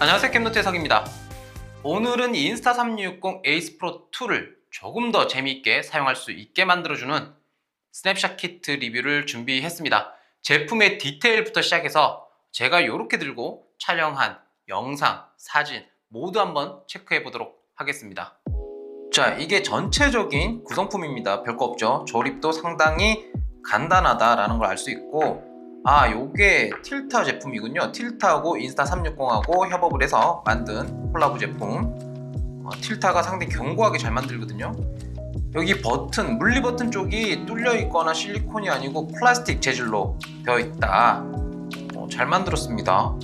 안녕하세요 캠노트 해석입니다. 오늘은 인스타 360 에이스 프로 2를 조금 더 재미있게 사용할 수 있게 만들어주는 스냅샷 키트 리뷰를 준비했습니다. 제품의 디테일부터 시작해서 제가 이렇게 들고 촬영한 영상, 사진 모두 한번 체크해 보도록 하겠습니다. 자 이게 전체적인 구성품입니다. 별거 없죠? 조립도 상당히 간단하다라는 걸 알 수 있고 아 요게 틸타 제품이군요. 틸타하고 인스타 360하고 협업을 해서 만든 콜라보 제품. 어, 틸타가 상당히 견고하게 잘 만들거든요. 여기 버튼 물리 버튼 쪽이 뚫려 있거나 실리콘이 아니고 플라스틱 재질로 되어 있다. 어, 잘 만들었습니다.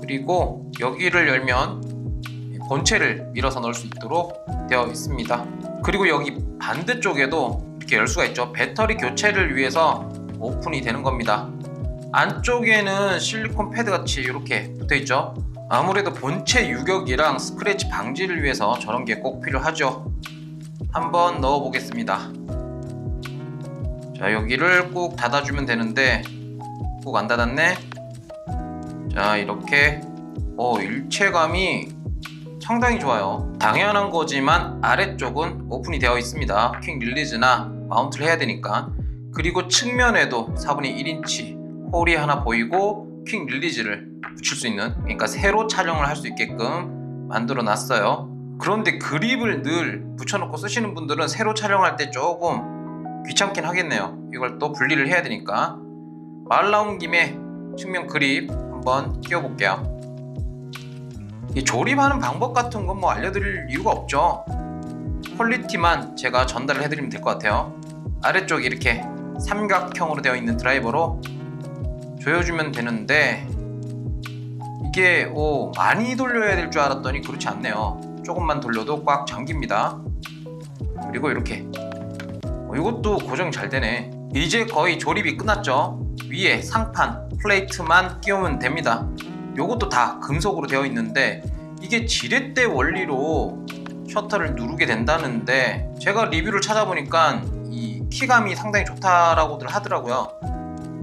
그리고 여기를 열면 본체를 밀어서 넣을 수 있도록 되어 있습니다. 그리고 여기 반대쪽에도 이렇게 열 수가 있죠. 배터리 교체를 위해서 오픈이 되는 겁니다 안쪽에는 실리콘 패드 같이 이렇게 붙어 있죠. 아무래도 본체 유격이랑 스크래치 방지를 위해서 저런 게 꼭 필요하죠. 한번 넣어 보겠습니다. 자 여기를 꾹 닫아주면 되는데 꾹안 닫았네. 자 이렇게. 어 일체감이 상당히 좋아요. 당연한 거지만 아래쪽은 오픈이 되어 있습니다. 퀵 릴리즈나 마운트를 해야 되니까. 그리고 측면에도 4분의 1인치 홀이 하나 보이고 퀵 릴리즈를 붙일 수 있는 그러니까 새로 촬영을 할 수 있게끔 만들어 놨어요. 그런데 그립을 늘 붙여놓고 쓰시는 분들은 새로 촬영할 때 조금 귀찮긴 하겠네요. 이걸 또 분리를 해야 되니까. 말 나온 김에 측면 그립 한번 끼워 볼게요. 이 조립하는 방법 같은 건 뭐 알려드릴 이유가 없죠. 퀄리티만 제가 전달을 해드리면 될 것 같아요. 아래쪽에 이렇게 삼각형으로 되어 있는 드라이버로 조여주면 되는데 이게 오, 많이 돌려야 될 줄 알았더니 그렇지 않네요. 조금만 돌려도 꽉 잠깁니다. 그리고 이렇게. 어, 이것도 고정이 잘 되네. 이제 거의 조립이 끝났죠? 위에 상판 플레이트만 끼우면 됩니다. 요것도 다 금속으로 되어 있는데 이게 지렛대 원리로 셔터를 누르게 된다는데 제가 리뷰를 찾아보니까 이 키감이 상당히 좋다라고들 하더라고요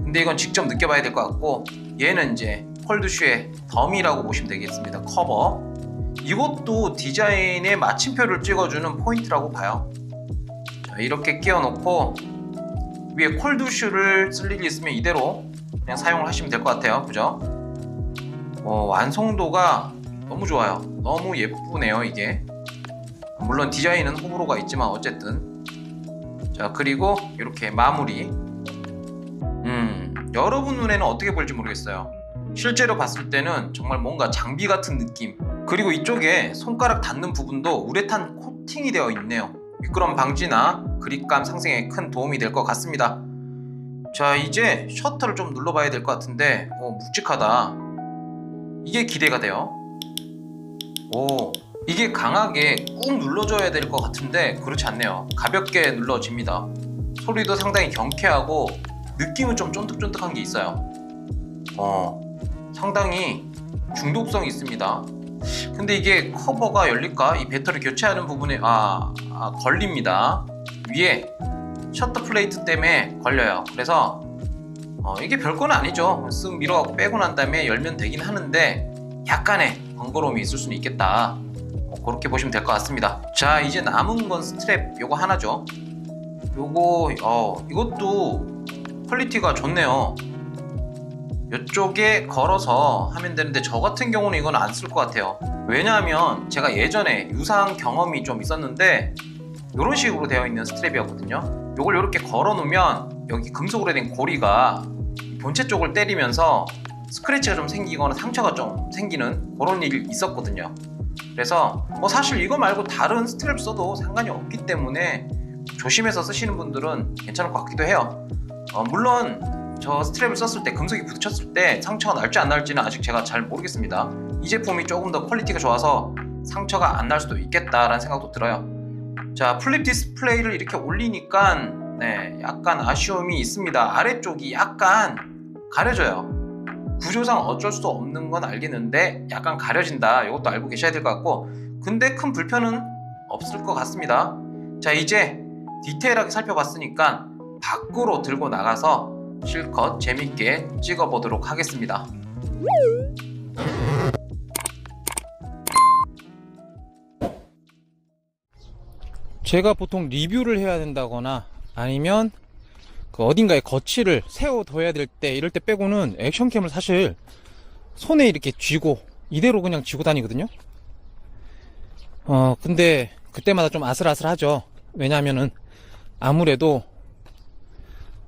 근데 이건 직접 느껴봐야 될 것 같고 얘는 이제 폴드슈의 덤이라고 보시면 되겠습니다. 커버. 이것도 디자인에 마침표를 찍어주는 포인트라고 봐요. 자, 이렇게 끼워 놓고 위에 콜드슈를 쓸 일이 있으면 이대로 그냥 사용을 하시면 될 것 같아요. 그죠? 어, 완성도가 너무 좋아요. 너무 예쁘네요 이게. 물론 디자인은 호불호가 있지만 어쨌든. 자 그리고 이렇게 마무리. 음 여러분 눈에는 어떻게 보일지 모르겠어요. 실제로 봤을 때는 정말 뭔가 장비 같은 느낌. 그리고 이쪽에 손가락 닿는 부분도 우레탄 코팅이 되어 있네요. 미끄럼 방지나 그립감 상승에 큰 도움이 될 것 같습니다. 자 이제 셔터를 좀 눌러봐야 될 것 같은데 어, 묵직하다. 이게 기대가 돼요. 오 이게 강하게 꾹 눌러줘야 될 것 같은데 그렇지 않네요. 가볍게 눌러집니다. 소리도 상당히 경쾌하고 느낌은 좀 쫀득쫀득한 게 있어요. 어 상당히 중독성이 있습니다. 근데 이게 커버가 열릴까? 이 배터리 교체하는 부분에 아, 아 걸립니다. 위에 셔터 플레이트 때문에 걸려요. 그래서 어, 이게 별거는 아니죠. 쓱 밀어갖고 빼고 난 다음에 열면 되긴 하는데 약간의 번거로움이 있을 수는 있겠다. 어, 그렇게 보시면 될 것 같습니다. 자 이제 남은 건 스트랩 요거 하나죠. 요거 어 이것도 퀄리티가 좋네요. 이쪽에 걸어서 하면 되는데 저 같은 경우는 이건 안 쓸 것 같아요. 왜냐하면 제가 예전에 유사한 경험이 좀 있었는데 이런 식으로 되어 있는 스트랩이었거든요. 이걸 이렇게 걸어 놓으면 여기 금속으로 된 고리가 본체 쪽을 때리면서 스크래치가 좀 생기거나 상처가 좀 생기는 그런 일이 있었거든요. 그래서 뭐 사실 이거 말고 다른 스트랩 써도 상관이 없기 때문에 조심해서 쓰시는 분들은 괜찮을 것 같기도 해요 어, 물론 저 스트랩을 썼을 때 금속이 부딪혔을 때 상처가 날지 안 날지는 아직 제가 잘 모르겠습니다. 이 제품이 조금 더 퀄리티가 좋아서 상처가 안 날 수도 있겠다라는 생각도 들어요. 자 플립 디스플레이를 이렇게 올리니까 네 약간 아쉬움이 있습니다. 아래쪽이 약간 가려져요. 구조상 어쩔 수 없는 건 알겠는데 약간 가려진다. 이것도 알고 계셔야 될 것 같고. 근데 큰 불편은 없을 것 같습니다. 자 이제 디테일하게 살펴봤으니까 밖으로 들고 나가서 실컷 재밌게 찍어보도록 하겠습니다. 제가 보통 리뷰를 해야 된다거나 아니면 그 어딘가에 거치를 세워둬야 될 때 이럴 때 빼고는 액션캠을 사실 손에 이렇게 쥐고 이대로 그냥 쥐고 다니거든요 어 근데 그때마다 좀 아슬아슬하죠 왜냐하면은 아무래도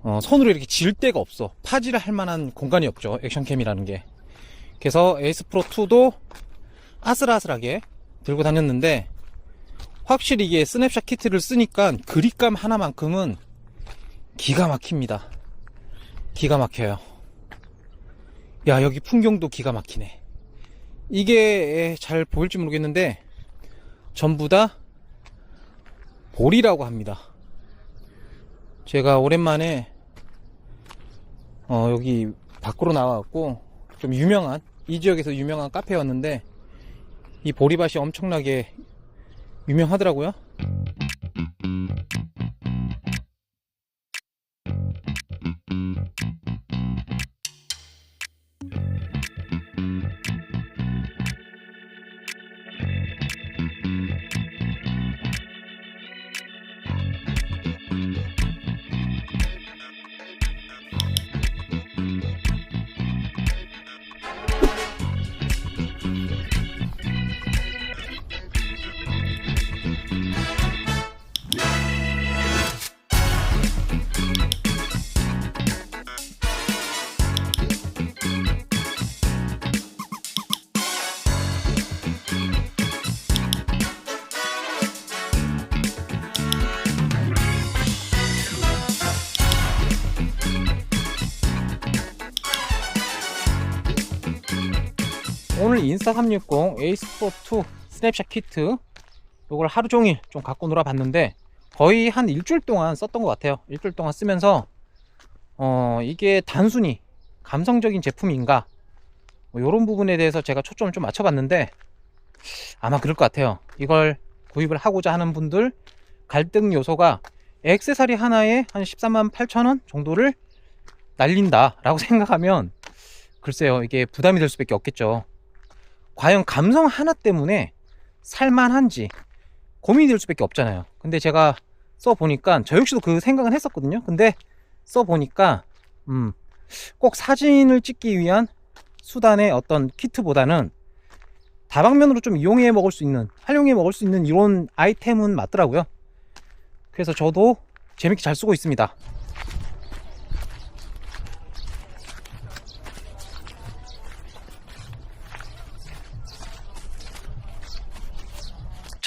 어, 손으로 이렇게 질 데가 없어. 파지를 할 만한 공간이 없죠. 액션캠이라는 게. 그래서 에이스 프로 2도 아슬아슬하게 들고 다녔는데 확실히 이게 스냅샷 키트를 쓰니까 그립감 하나만큼은 기가 막힙니다. 기가 막혀요. 야, 여기 풍경도 기가 막히네. 이게 잘 보일지 모르겠는데 전부 다 볼이라고 합니다. 제가 오랜만에 어, 여기 밖으로 나와갖고 좀 유명한 이 지역에서 유명한 카페 였는데 이 보리밭이 엄청나게 유명하더라고요. 인스타 360 에이스 프로 2 스냅샷 키트 요걸 하루 종일 좀 갖고 놀아 봤는데 거의 한 일주일 동안 썼던 것 같아요. 일주일 동안 쓰면서 어 이게 단순히 감성적인 제품인가? 뭐 이런 부분에 대해서 제가 초점을 좀 맞춰봤는데 아마 그럴 것 같아요. 이걸 구입을 하고자 하는 분들 갈등 요소가 액세서리 하나에 한 13만 8천원 정도를 날린다 라고 생각하면 글쎄요 이게 부담이 될 수밖에 없겠죠 과연 감성 하나 때문에 살만한지 고민이 될 수밖에 없잖아요. 근데 제가 써보니까 저 역시도 그 생각은 했었거든요. 근데 써보니까 음, 꼭 사진을 찍기 위한 수단의 어떤 키트보다는 다방면으로 좀 이용해 먹을 수 있는 활용해 먹을 수 있는 이런 아이템은 맞더라고요. 그래서 저도 재밌게 잘 쓰고 있습니다.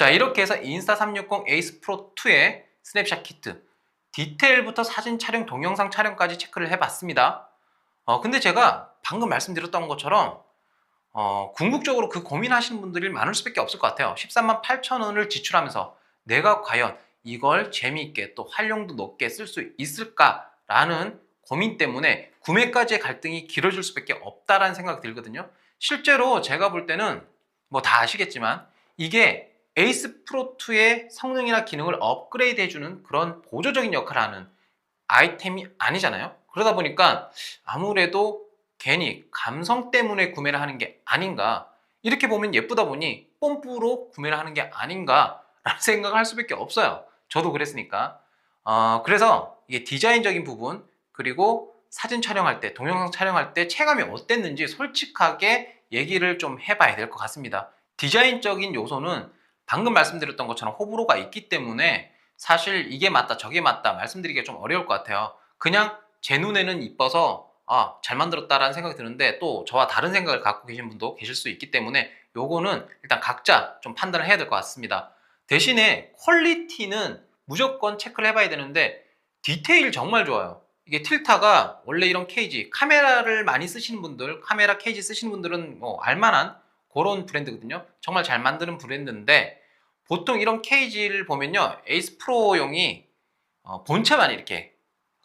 자 이렇게 해서 인스타 360 에이스 프로 2의 스냅샷 키트. 디테일부터 사진 촬영 동영상 촬영까지 체크를 해봤습니다. 어, 근데 제가 방금 말씀드렸던 것처럼 어, 궁극적으로 그 고민하시는 분들이 많을 수밖에 없을 것 같아요. 13만 8천 원을 지출하면서 내가 과연 이걸 재미있게 또 활용도 높게 쓸 수 있을까라는 고민 때문에 구매까지의 갈등이 길어질 수밖에 없다라는 생각이 들거든요. 실제로 제가 볼 때는 뭐 다 아시겠지만 이게 에이스 프로2의 성능이나 기능을 업그레이드 해주는 그런 보조적인 역할을 하는 아이템이 아니잖아요. 그러다 보니까 아무래도 괜히 감성 때문에 구매를 하는 게 아닌가. 이렇게 보면 예쁘다 보니 뽐뿌로 구매를 하는 게 아닌가 라는 생각을 할 수밖에 없어요. 저도 그랬으니까. 어, 그래서 이게 디자인적인 부분 그리고 사진 촬영할 때, 동영상 촬영할 때 체감이 어땠는지 솔직하게 얘기를 좀 해봐야 될 것 같습니다. 디자인적인 요소는 방금 말씀드렸던 것처럼 호불호가 있기 때문에 사실 이게 맞다 저게 맞다 말씀드리기가 좀 어려울 것 같아요. 그냥 제 눈에는 이뻐서 아, 잘 만들었다라는 생각이 드는데 또 저와 다른 생각을 갖고 계신 분도 계실 수 있기 때문에 요거는 일단 각자 좀 판단을 해야 될 것 같습니다. 대신에 퀄리티는 무조건 체크를 해봐야 되는데 디테일 정말 좋아요. 이게 틸타가 원래 이런 케이지 카메라를 많이 쓰시는 분들 카메라 케이지 쓰시는 분들은 뭐 알만한 그런 브랜드거든요. 정말 잘 만드는 브랜드인데 보통 이런 케이지를 보면요. 에이스 프로용이 어, 본체만 이렇게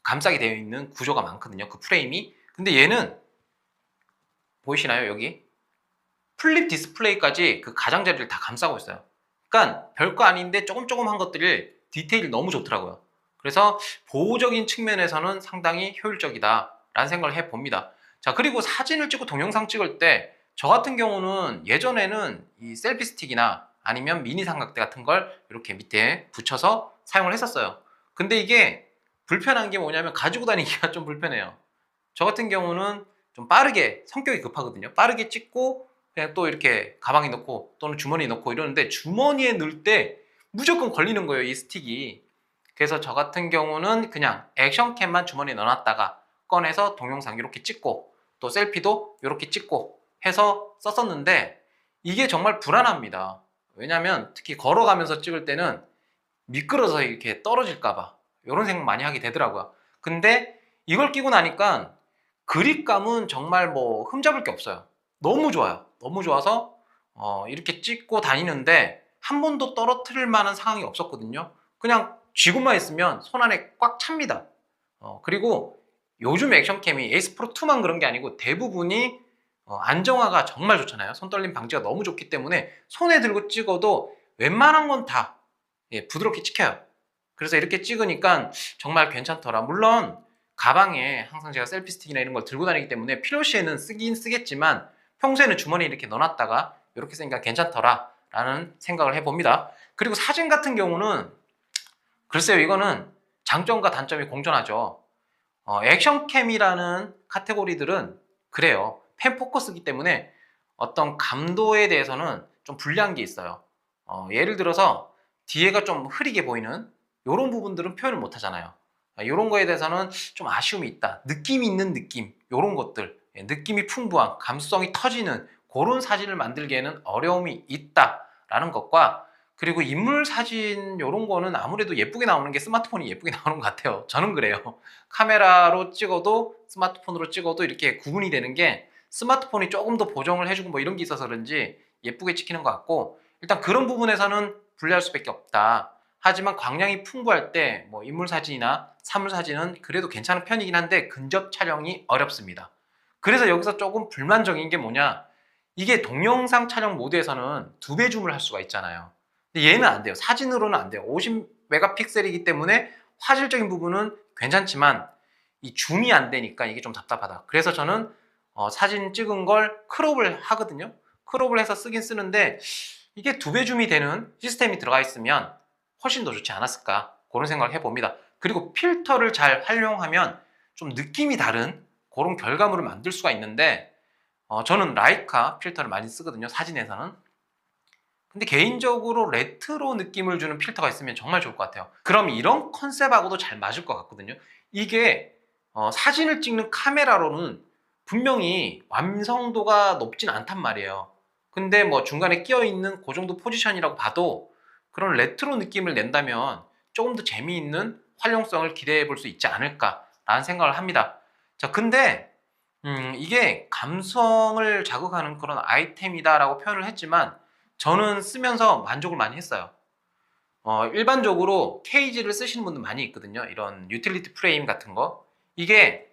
감싸게 되어 있는 구조가 많거든요. 그 프레임이. 근데 얘는 보이시나요? 여기 플립 디스플레이까지 그 가장자리를 다 감싸고 있어요. 그러니까 별거 아닌데 조금 조금한 것들을 디테일이 너무 좋더라고요. 그래서 보호적인 측면에서는 상당히 효율적이다라는 생각을 해봅니다. 자 그리고 사진을 찍고 동영상 찍을 때 저 같은 경우는 예전에는 이 셀피 스틱이나 아니면 미니 삼각대 같은 걸 이렇게 밑에 붙여서 사용을 했었어요. 근데 이게 불편한 게 뭐냐면 가지고 다니기가 좀 불편해요. 저 같은 경우는 좀 빠르게 성격이 급하거든요. 빠르게 찍고 그냥 또 이렇게 가방에 넣고 또는 주머니에 넣고 이러는데 주머니에 넣을 때 무조건 걸리는 거예요. 이 스틱이. 그래서 저 같은 경우는 그냥 액션캠만 주머니에 넣어놨다가 꺼내서 동영상 이렇게 찍고 또 셀피도 이렇게 찍고 해서 썼었는데 이게 정말 불안합니다. 왜냐하면 특히 걸어가면서 찍을 때는 미끄러서 이렇게 떨어질까봐 이런 생각 많이 하게 되더라고요. 근데 이걸 끼고 나니까 그립감은 정말 뭐 흠잡을 게 없어요. 너무 좋아요. 너무 좋아서 어, 이렇게 찍고 다니는데 한 번도 떨어뜨릴 만한 상황이 없었거든요. 그냥 쥐고만 있으면 손 안에 꽉 찹니다. 어, 그리고 요즘 액션캠이 에이스 프로 2만 그런 게 아니고 대부분이 어, 안정화가 정말 좋잖아요. 손 떨림 방지가 너무 좋기 때문에 손에 들고 찍어도 웬만한 건다 예, 부드럽게 찍혀요. 그래서 이렇게 찍으니까 정말 괜찮더라. 물론 가방에 항상 제가 셀피 스틱이나 이런 걸 들고 다니기 때문에 필요시에는 쓰긴 쓰겠지만 평소에는 주머니에 이렇게 넣어놨다가 이렇게 쓰니까 괜찮더라 라는 생각을 해봅니다. 그리고 사진 같은 경우는 글쎄요 이거는 장점과 단점이 공존하죠. 어, 액션캠이라는 카테고리들은 그래요. 펜 포커스기 때문에 어떤 감도에 대해서는 좀 불리한 게 있어요. 어, 예를 들어서 뒤에가 좀 흐리게 보이는 이런 부분들은 표현을 못 하잖아요. 이런 거에 대해서는 좀 아쉬움이 있다. 느낌 있는 느낌, 이런 것들, 예, 느낌이 풍부한, 감수성이 터지는 그런 사진을 만들기에는 어려움이 있다라는 것과 그리고 인물 사진 이런 거는 아무래도 예쁘게 나오는 게 스마트폰이 예쁘게 나오는 것 같아요. 저는 그래요. 카메라로 찍어도 스마트폰으로 찍어도 이렇게 구분이 되는 게 스마트폰이 조금 더 보정을 해주고 뭐 이런 게 있어서 그런지 예쁘게 찍히는 것 같고 일단 그런 부분에서는 불리할 수밖에 없다. 하지만 광량이 풍부할 때 뭐 인물 사진이나 사물 사진은 그래도 괜찮은 편이긴 한데 근접 촬영이 어렵습니다. 그래서 여기서 조금 불만적인 게 뭐냐? 이게 동영상 촬영 모드에서는 두 배 줌을 할 수가 있잖아요. 근데 얘는 안 돼요. 사진으로는 안 돼요. 50메가픽셀이기 때문에 화질적인 부분은 괜찮지만 이 줌이 안 되니까 이게 좀 답답하다. 그래서 저는 어, 사진 찍은 걸 크롭을 하거든요. 크롭을 해서 쓰긴 쓰는데 이게 두 배 줌이 되는 시스템이 들어가 있으면 훨씬 더 좋지 않았을까 그런 생각을 해봅니다. 그리고 필터를 잘 활용하면 좀 느낌이 다른 그런 결과물을 만들 수가 있는데 어, 저는 라이카 필터를 많이 쓰거든요. 사진에서는. 근데 개인적으로 레트로 느낌을 주는 필터가 있으면 정말 좋을 것 같아요. 그럼 이런 컨셉하고도 잘 맞을 것 같거든요. 이게 어, 사진을 찍는 카메라로는 분명히 완성도가 높진 않단 말이에요. 근데 뭐 중간에 끼어 있는 그 정도 포지션이라고 봐도 그런 레트로 느낌을 낸다면 조금 더 재미있는 활용성을 기대해 볼 수 있지 않을까라는 생각을 합니다. 자, 근데 음, 이게 감성을 자극하는 그런 아이템이다라고 표현을 했지만 저는 쓰면서 만족을 많이 했어요. 어, 일반적으로 케이지를 쓰시는 분들 많이 있거든요. 이런 유틸리티 프레임 같은 거. 이게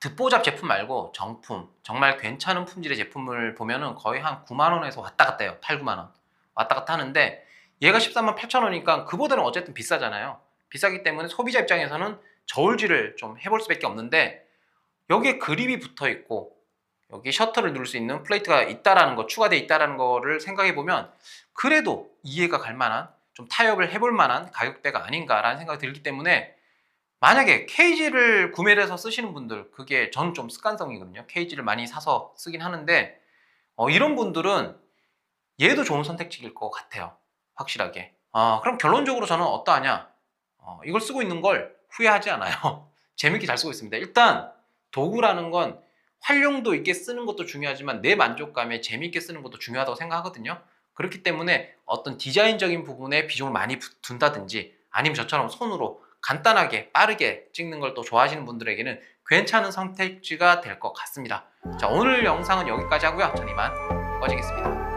듣보잡 제품 말고 정품, 정말 괜찮은 품질의 제품을 보면은 거의 한 9만 원에서 왔다 갔다 해요. 8, 9만 원. 왔다 갔다 하는데 얘가 13만 8천 원이니까 그보다는 어쨌든 비싸잖아요. 비싸기 때문에 소비자 입장에서는 저울질을 좀 해볼 수밖에 없는데 여기에 그립이 붙어 있고 여기 셔터를 누를 수 있는 플레이트가 있다라는 거 추가되어 있다라는 거를 생각해 보면 그래도 이해가 갈 만한 좀 타협을 해볼 만한 가격대가 아닌가라는 생각이 들기 때문에 만약에 케이지를 구매를 해서 쓰시는 분들 그게 저는 좀 습관성이거든요. 케이지를 많이 사서 쓰긴 하는데 어, 이런 분들은 얘도 좋은 선택지일 것 같아요. 확실하게. 어, 그럼 결론적으로 저는 어떠하냐? 어, 이걸 쓰고 있는 걸 후회하지 않아요. 재밌게 잘 쓰고 있습니다. 일단 도구라는 건 활용도 있게 쓰는 것도 중요하지만 내 만족감에 재미있게 쓰는 것도 중요하다고 생각하거든요. 그렇기 때문에 어떤 디자인적인 부분에 비중을 많이 둔다든지 아니면 저처럼 손으로 간단하게 빠르게 찍는 걸 또 좋아하시는 분들에게는 괜찮은 선택지가 될 것 같습니다. 자 오늘 영상은 여기까지 하고요. 전 이만 꺼지겠습니다.